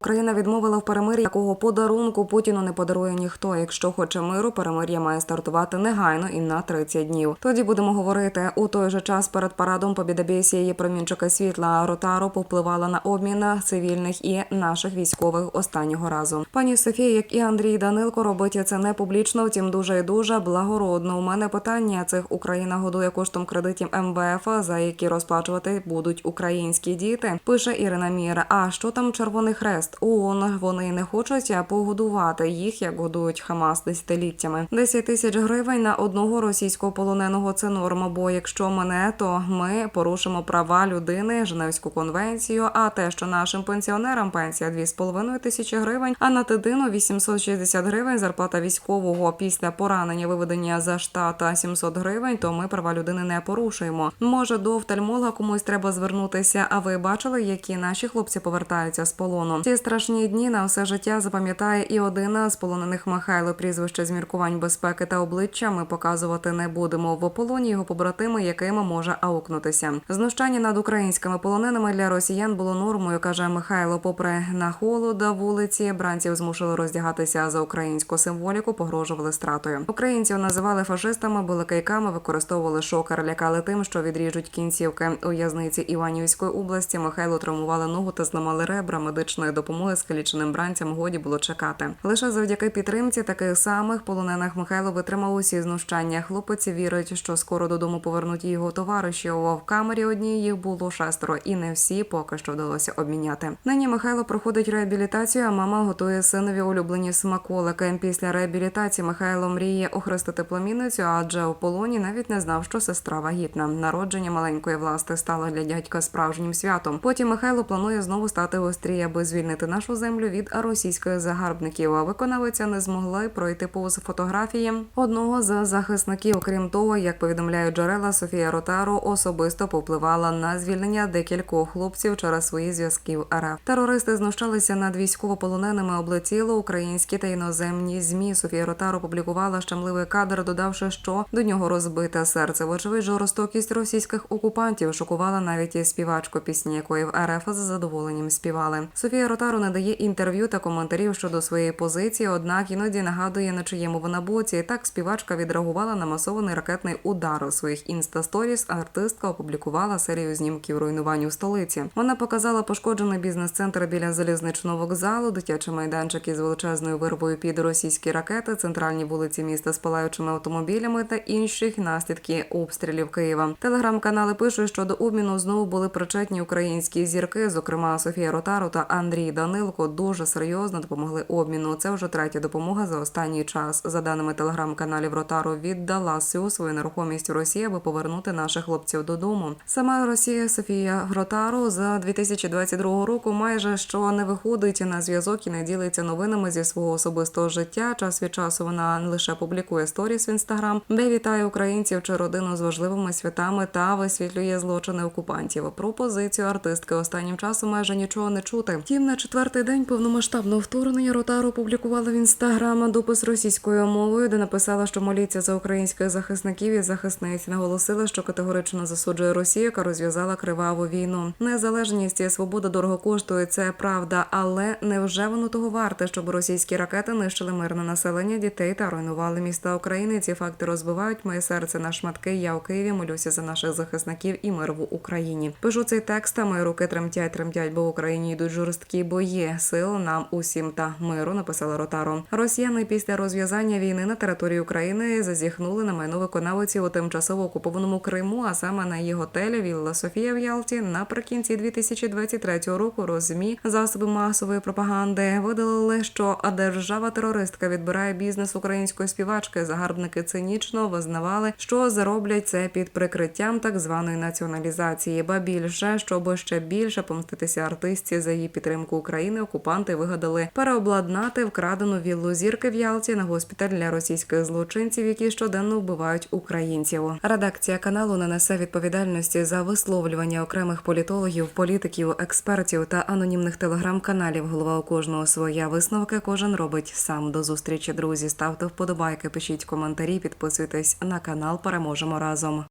Україна відмовила в перемир'ї, якого подарунку Путіну не подарує ніхто. Якщо хоче миру, перемир'я має стартувати негайно і на 30 днів. Тоді будемо говорити у той же час перед парадом Побєдобєсії промінчика світла Ротаро повпливала на обмін цивільних і наших військових останнього разу. Пані Софія, як і Андрій Данилко, робить це не публічно, втім дуже і дуже благородно. У мене питання цих Україна годує коштом кредитів МВФ, за які розплачувати будуть українські діти. Пише Ірина Міра. А що там Червоний Хрест? ООН вони не хочуть погодувати їх, як годують Хамас десятиліттями. 10 тисяч гривень на одного російського полоненого це норма. Бо якщо мене, то ми порушимо права людини, Женевську конвенцію. А те, що нашим пенсіонерам пенсія 2,5 тисячі гривень, а на тидину 860 гривень, зарплата військового після поранення виведення за штата 700 гривень, то ми права людини не порушуємо. Може, до офтальмолога комусь треба звернутися. А ви бачили, які наші хлопці повертаються з полону? Ці страшні дні на все життя запам'ятає і один з полонених Михайло. Прізвище з міркувань безпеки та обличчя ми показувати не будемо. В ополоні його побратими, якими може аукнутися. Знущання над українськими полоненими для росіян було нормою, каже Михайло. Попри на холода вулиці, бранців змусили роздягатися за українську символіку, погрожували стратою. Українців називали фашистами, били кайками, використовували шокер, лякали тим, що відріжуть кінцівки. У в'язниці Іванівської області Михайло травмували ногу та зламали ребра медичної допомоги скаліченим бранцям годі було чекати. Лише завдяки підтримці таких самих полонених Михайло витримав усі знущання. Хлопець вірить, що скоро додому повернуть його товариші. У в камері одній їх було шестеро, і не всі поки що вдалося обміняти. Нині Михайло проходить реабілітацію, а мама готує синові улюблені смаколики. Після реабілітації Михайло мріє охрестити племінницю, адже у полоні навіть не знав, що сестра вагітна. Народження маленької власти стало для дядька справжнім святом. Потім Михайло планує знову стати в Острії, аби звільнити нашу землю від російських загарбників. А виконавиця не змогли пройти повз фотографії одного з захисників. Окрім того, як повідомляють джерела, Софія Ротаро особисто повпливала на звільнення декількох хлопців через свої зв'язки в РФ. Терористи знущалися над військовополоненими, облетіло українські та іноземні змі. Софія Ротаро публікувала щемливий кадр, додавши, що до нього розбите серце. Вочевидь, жорстокість російських окупантів шокувала навіть і співачку пісні, якої в РФ з задоволенням співали. Софія Ротаро не дає інтерв'ю та коментарів щодо своєї позиції, однак іноді нагадує, на чиєму вона боці. Так співачка відреагувала на масований ракетний удар у своїх інстасторіс. Артистка опублікувала серію знімків руйнувань у столиці. Вона показала пошкоджений бізнес-центр біля залізничного вокзалу, дитячий майданчик із величезною вирвою під російські ракети, центральні вулиці міста з палаючими автомобілями та інші наслідки обстрілів Києва. Телеграм-канали пишуть, що до обміну знову були причетні українські зірки, зокрема Софія Ротару та Андрій Данилко, дуже серйозно допомогли обміну. Це вже третя допомога за останній час. За даними телеграм-каналів Ротару, віддала всю свою нерухомість Росії, аби повернути наших хлопців додому. Сама Росія Софія Гротару за 2022 року майже що не виходить на зв'язок і не ділиться новинами зі свого особистого життя. Час від часу вона лише публікує сторіс в інстаграм, де вітає українців чи родину з важливими святами та висвітлює злочини окупантів. Про позицію артистки останнім часом майже нічого не чути. Втім, на четвертий день повномасштабного вторгнення Ротару публікувала в інстаграм допис російською мовою, де написала, що моліться за українських захисників і захисниць. Наголосила, що категорично засуджує Росію, яка розв'язала криваву війну. Незалежність і свобода дорого коштує. Це правда, але невже воно того варте, щоб російські ракети нищили мирне населення дітей та руйнували міста України? Ці факти розбивають моє серце на шматки. Я у Києві молюся за наших захисників і мир в Україні. Пишу цей текст, а мої руки тремтять, тремтять, бо в Україні йдуть жорсткі бої. Сил нам усім та миру. Написала Ротаро. Росіяни після розв'язання війни на території України зазіхнули на майно виконавиці у тимчасово окупованому Криму, а саме на її готелі Вілла Софія в Ялті наприкінці 2023 року. Розмі засоби масової пропаганди видалили, що держава терористка відбирає бізнес української співачки. Загарбники цинічно визнавали, що зароблять це під прикриттям так званої націоналізації. Ба більше, щоб ще більше помститися артистці за її підтримку України. Окупанти вигадали переобладнати вкрадену віллу зірки в Ялті на госпіталь для російських злочинців, які щоденно вбивають українців. Редакція каналу не несе відповідальності за висловлювання окремих політологів, політиків, експертів та анонімних телеграм-каналів. Голова у кожного своя висновки. Кожен робить сам. До зустрічі, друзі. Ставте вподобайки, пишіть коментарі, підписуйтесь на канал. Переможемо разом.